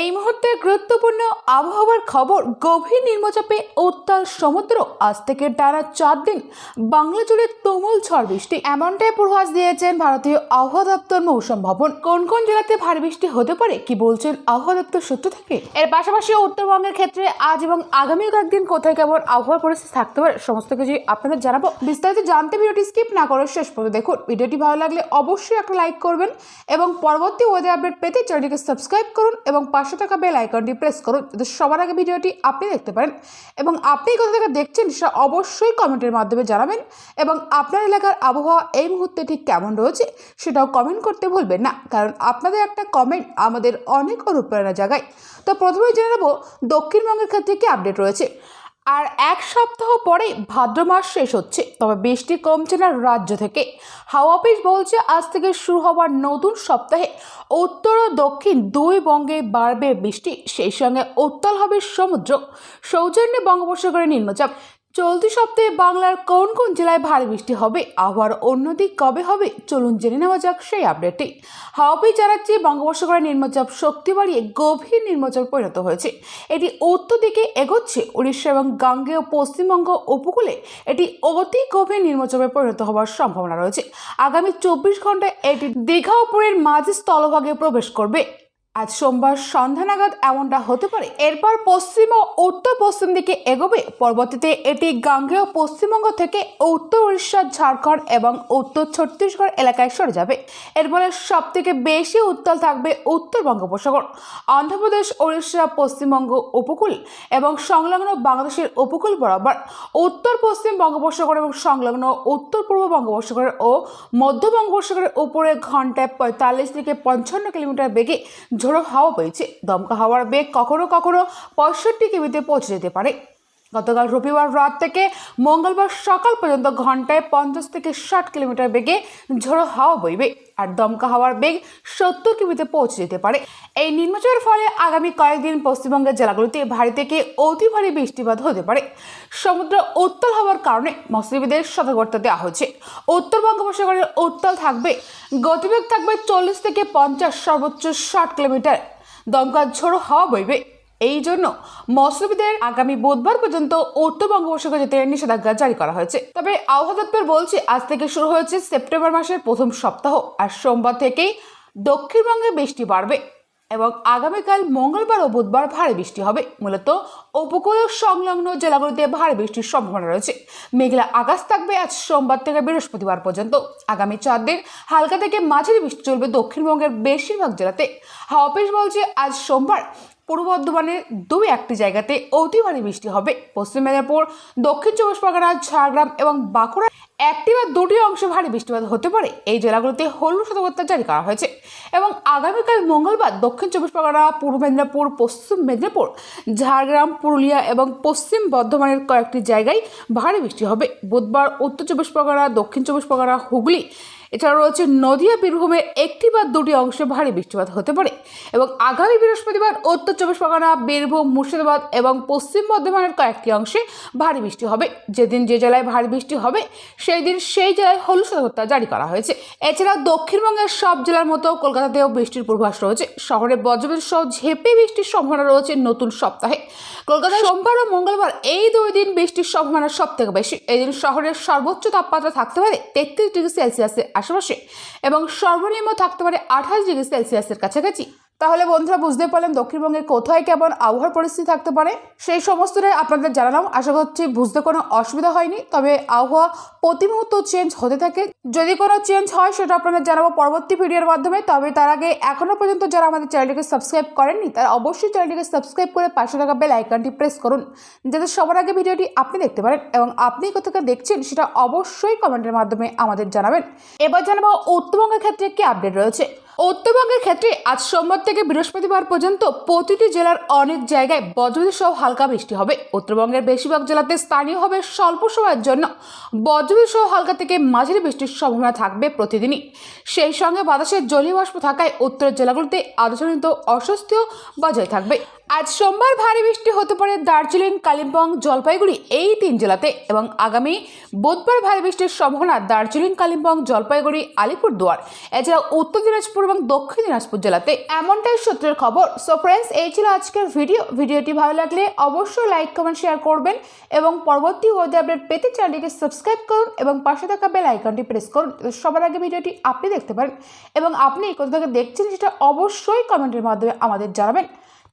এই মুহূর্তে গুরুত্বপূর্ণ আবহাওয়ার খবর গভীর নিম্নচাপে উত্তাল সমুদ্র। আজ থেকে টানা চার দিন বাংলা জুড়ে তুমুল ঝড় বৃষ্টি। এমনটাই পূর্বাভাস দিয়েছেন ভারতীয় আবহাওয়া দপ্তর মৌসুম ভবন। কোন কোন জেলাতে ভারী বৃষ্টি হতে পারে, কি বলছেন আবহাওয়া দপ্তর সূত্র থেকে? এর পাশাপাশি উত্তরবঙ্গের ক্ষেত্রে আজ এবং আগামী কয়েকদিন কোথায় কেমন আবহাওয়ার পরিস্থিতি থাকতে পারে, সমস্ত কিছু আপনাদের জানাব। বিস্তারিত জানতে ভিডিওটি স্কিপ না করে শেষ পর্যন্ত দেখুন। ভিডিওটি ভালো লাগলে অবশ্যই একটা লাইক করবেন এবং পরবর্তী ওয়েদার আপডেট পেতে চ্যানেলটিকে সাবস্ক্রাইব করুন এবং পাশে থাকা বেল আইকনটি প্রেস করুন যাতে সবার আগে ভিডিওটি আপনি দেখতে পারেন এবং আপনি কোথা থেকে দেখছেন সেটা অবশ্যই কমেন্টের মাধ্যমে জানাবেন এবং আপনার এলাকার আবহাওয়া এই মুহূর্তে ঠিক কেমন রয়েছে সেটাও কমেন্ট করতে ভুলবেন না। কারণ আপনাদের একটা কমেন্ট আমাদের অনেক অনুপ্রেরণা জাগায়। তো প্রথমে জেনে নেব দক্ষিণবঙ্গের ক্ষেত্রে কী আপডেট রয়েছে। আর এক সপ্তাহ পরে ভাদ্র মাস শেষ হচ্ছে, তবে বৃষ্টি কমছে না রাজ্য থেকে। হাওয়া অফিস বলছে, আজ থেকে শুরু হওয়ার নতুন সপ্তাহে উত্তর ও দক্ষিণ দুই বঙ্গে বাড়বে বৃষ্টি। সেই সঙ্গে উত্তাল হবে সমুদ্র। সৌজন্যে বঙ্গোপসাগরে নিম্নচাপ। চলতি সপ্তাহে বাংলার কোন কোন জেলায় ভারী বৃষ্টি হবে? আবার অন্যদিক কবে হবে? চলুন জেনে নেওয়া যাক সেই আপডেটটি হাওয়াপি জানাচ্ছে বঙ্গোপসাগরের নিম্নচাপ শক্তি বাড়িয়ে গভীর নিম্নচাপে পরিণত হয়েছে। এটি উত্তর দিকে এগোচ্ছে। উড়িষ্যা এবং গাঙ্গেয় পশ্চিমবঙ্গ উপকূলে এটি অতি গভীর নিম্নচাপে পরিণত হওয়ার সম্ভাবনা রয়েছে। আগামী চব্বিশ ঘন্টায় এটি দীঘা উপরের মাঝ স্থলভাগে প্রবেশ করবে। আজ সোমবার সন্ধ্যা নাগাদ এমনটা হতে পারে। এরপর পশ্চিম ও উত্তর পশ্চিম দিকে এগোবে। পরবর্তীতে এটি গাঙ্গেয় পশ্চিমবঙ্গ থেকে উত্তর উড়িষ্যা, ঝাড়খণ্ড এবং উত্তর ছত্তিশগড় এলাকায় সরে যাবে। এর ফলে সব থেকে বেশি উত্তাল থাকবে উত্তর বঙ্গোপসাগর, অন্ধ্রপ্রদেশ, উড়িষ্যা, পশ্চিমবঙ্গ উপকূল এবং সংলগ্ন বাংলাদেশের উপকূল বরাবর। উত্তর পশ্চিম বঙ্গোপসাগর এবং সংলগ্ন উত্তর পূর্ব বঙ্গোপসাগর ও মধ্য বঙ্গোপসাগরের উপরে ঘন্টায় পঁয়তাল্লিশ থেকে পঞ্চান্ন কিলোমিটার বেগে ঝোড়ো হাওয়া বইছে দমকা হাওয়ার বেগ কখনো কখনো পঁয়ষট্টি কিমিতে পৌঁছে যেতে পারে। গতকাল রবিবার রাত থেকে মঙ্গলবার সকাল পর্যন্ত ঘন্টায় পঞ্চাশ থেকে ষাট কিলোমিটার বেগে ঝোড়ো হাওয়া বইবে আর দমকা হাওয়ার বেগ সত্তর কিমিতে পৌঁছে যেতে পারে। এই নিম্নচাপের ফলে আগামী কয়েকদিন পশ্চিমবঙ্গের জেলাগুলিতে ভারী থেকে অতি ভারী বৃষ্টিপাত হতে পারে। সমুদ্র উত্তাল হওয়ার কারণে মৎস্যজীবীদের সতর্কতা দেওয়া হয়েছে উত্তর বঙ্গোপসাগরের উত্তাল থাকবে, গতিবেগ থাকবে চল্লিশ থেকে পঞ্চাশ সর্বোচ্চ ষাট কিলোমিটার। দমকা ঝোড়ো হাওয়া বইবে। এই জন্য মৎস্যবিদের আগামী বুধবার পর্যন্ত উত্তর বঙ্গোপসাগর যেতে নিষেধাজ্ঞা জারি করা হয়েছে। তবে আবহাওয়া দপ্তর বলছে, আজ থেকে শুরু হয়েছে সেপ্টেম্বর মাসের প্রথম সপ্তাহ আর সোমবার থেকেই দক্ষিণবঙ্গে বৃষ্টি বাড়বে এবং আগামীকাল মঙ্গলবার ও বুধবার ভারী বৃষ্টি হবে। মূলত উপকূল সংলগ্ন জেলাগুলিতে ভারী বৃষ্টির সম্ভাবনা রয়েছে। মেঘলা আকাশ থাকবে আজ সোমবার থেকে বৃহস্পতিবার পর্যন্ত। আগামী চার দিন হালকা থেকে মাঝারি বৃষ্টি চলবে দক্ষিণবঙ্গের বেশিরভাগ জেলাতে। হাওয়া অফিস বলছে, আজ সোমবার পূর্ব বর্ধমানের দুই একটি জায়গাতে অতি ভারী বৃষ্টি হবে। পশ্চিম মেদিনীপুর, দক্ষিণ চব্বিশ পরগনা, ঝাড়গ্রাম এবং বাঁকুড়া একটি বা দুটি অংশে ভারী বৃষ্টিপাত হতে পারে। এই জেলাগুলোতে হলুদ সতর্কতা জারি করা হয়েছে এবং আগামীকাল মঙ্গলবার দক্ষিণ চব্বিশ পরগনা, পূর্ব মেদিনীপুর, পশ্চিম মেদিনীপুর, ঝাড়গ্রাম, পুরুলিয়া এবং পশ্চিম বর্ধমানের কয়েকটি জায়গায় ভারী বৃষ্টি হবে। বুধবার উত্তর চব্বিশ পরগনা, দক্ষিণ চব্বিশ পরগনা, হুগলি এছাড়া রয়েছে নদিয়া, বীরভূমের একটি বা দুটি অংশে ভারী বৃষ্টিপাত হতে পারে এবং আগামী বৃহস্পতিবার উত্তর চব্বিশ পরগনা, বীরভূম, মুর্শিদাবাদ এবং পশ্চিম বর্ধমানের কয়েকটি অংশে ভারী বৃষ্টি হবে। যেদিন যে জেলায় ভারী বৃষ্টি হবে সেই দিন সেই জেলায় হলুদ সতর্কতা জারি করা হয়েছে। এছাড়াও দক্ষিণবঙ্গের সব জেলার মতো কলকাতাতেও বৃষ্টির পূর্বাভাস রয়েছে। শহরে বজ্রবিদ্যুৎ সহ ঝেপে বৃষ্টির সম্ভাবনা রয়েছে নতুন সপ্তাহে। কলকাতায় সোমবার ও মঙ্গলবার এই দুই দিন বৃষ্টির সম্ভাবনা সব থেকে বেশি। এই দিন শহরের সর্বোচ্চ তাপমাত্রা থাকতে পারে তেত্রিশ ডিগ্রি সেলসিয়াসের আশেপাশে এবং সর্বনিম্ন থাকতে পারে আঠাশ ডিগ্রি সেলসিয়াসের কাছাকাছি। তাহলে বন্ধুরা বুঝতে পারলেন দক্ষিণবঙ্গের কোথায় কেমন আবহাওয়ার পরিস্থিতি থাকতে পারে? সেই সমস্তটাই আপনাদের জানালাম। আশা করছি বুঝতে কোনো অসুবিধা হয়নি। তবে আবহাওয়া প্রতি মুহূর্ত চেঞ্জ হতে থাকে। যদি কোনো চেঞ্জ হয়, সেটা আপনাদের জানাব পরবর্তী ভিডিওর মাধ্যমে। তবে তার আগে এখনও পর্যন্ত যারা আমাদের চ্যানেলটিকে সাবস্ক্রাইব করেননি, তারা অবশ্যই চ্যানেলটিকে সাবস্ক্রাইব করে পাশে থাকা বেল আইকনটি প্রেস করুন, যাতে সবার আগে ভিডিওটি আপনি দেখতে পারেন এবং আপনি কোথাও দেখছেন সেটা অবশ্যই কমেন্টের মাধ্যমে আমাদের জানাবেন। এবার জানাব উত্তরবঙ্গের ক্ষেত্রে কি আপডেট রয়েছে? উত্তরবঙ্গের ক্ষেত্রে আজ সোমবার থেকে বৃহস্পতিবার পর্যন্ত প্রতিটি জেলার অনেক জায়গায় বজ্রবিদ্যুৎ সহ হালকা বৃষ্টি হবে। উত্তরবঙ্গের বেশিরভাগ জেলাতে স্থানীয় হবে স্বল্প সময়ের জন্য বজ্রবিদ্যুৎ সহ হালকা থেকে মাঝারি বৃষ্টির সম্ভাবনা থাকবে প্রতিদিনই। সেই সঙ্গে বাতাসের জলীয় বাষ্প থাকায় উত্তরের জেলাগুলিতে আলোচনিত অস্বস্তিও বজায় থাকবে। আজ সোমবার ভারী বৃষ্টি হতে পারে দার্জিলিং, কালিম্পং, জলপাইগুড়ি এই তিন জেলাতে এবং আগামী বুধবার ভারী বৃষ্টির সম্ভাবনা দার্জিলিং, কালিম্পং, জলপাইগুড়ি, আলিপুরদুয়ার। এছাড়া উত্তর দিনাজপুর এবং দক্ষিণ দিনাজপুর জেলাতে এমনটাই সূত্রের খবর। সো ফ্রেন্ডস এই ছিল আজকের ভিডিও ভিডিওটি ভালো লাগলে অবশ্যই লাইক কমেন্ট শেয়ার করবেন এবং পরবর্তী ওয়েদার আপডেট পেতে চ্যানেলটিকে সাবস্ক্রাইব করুন এবং পাশে থাকা বেল আইকনটি প্রেস করুন। সবার আগে ভিডিওটি আপনি দেখতে পারেন এবং আপনি কোথা থেকে দেখছেন সেটা অবশ্যই কমেন্টের মাধ্যমে আমাদের জানাবেন।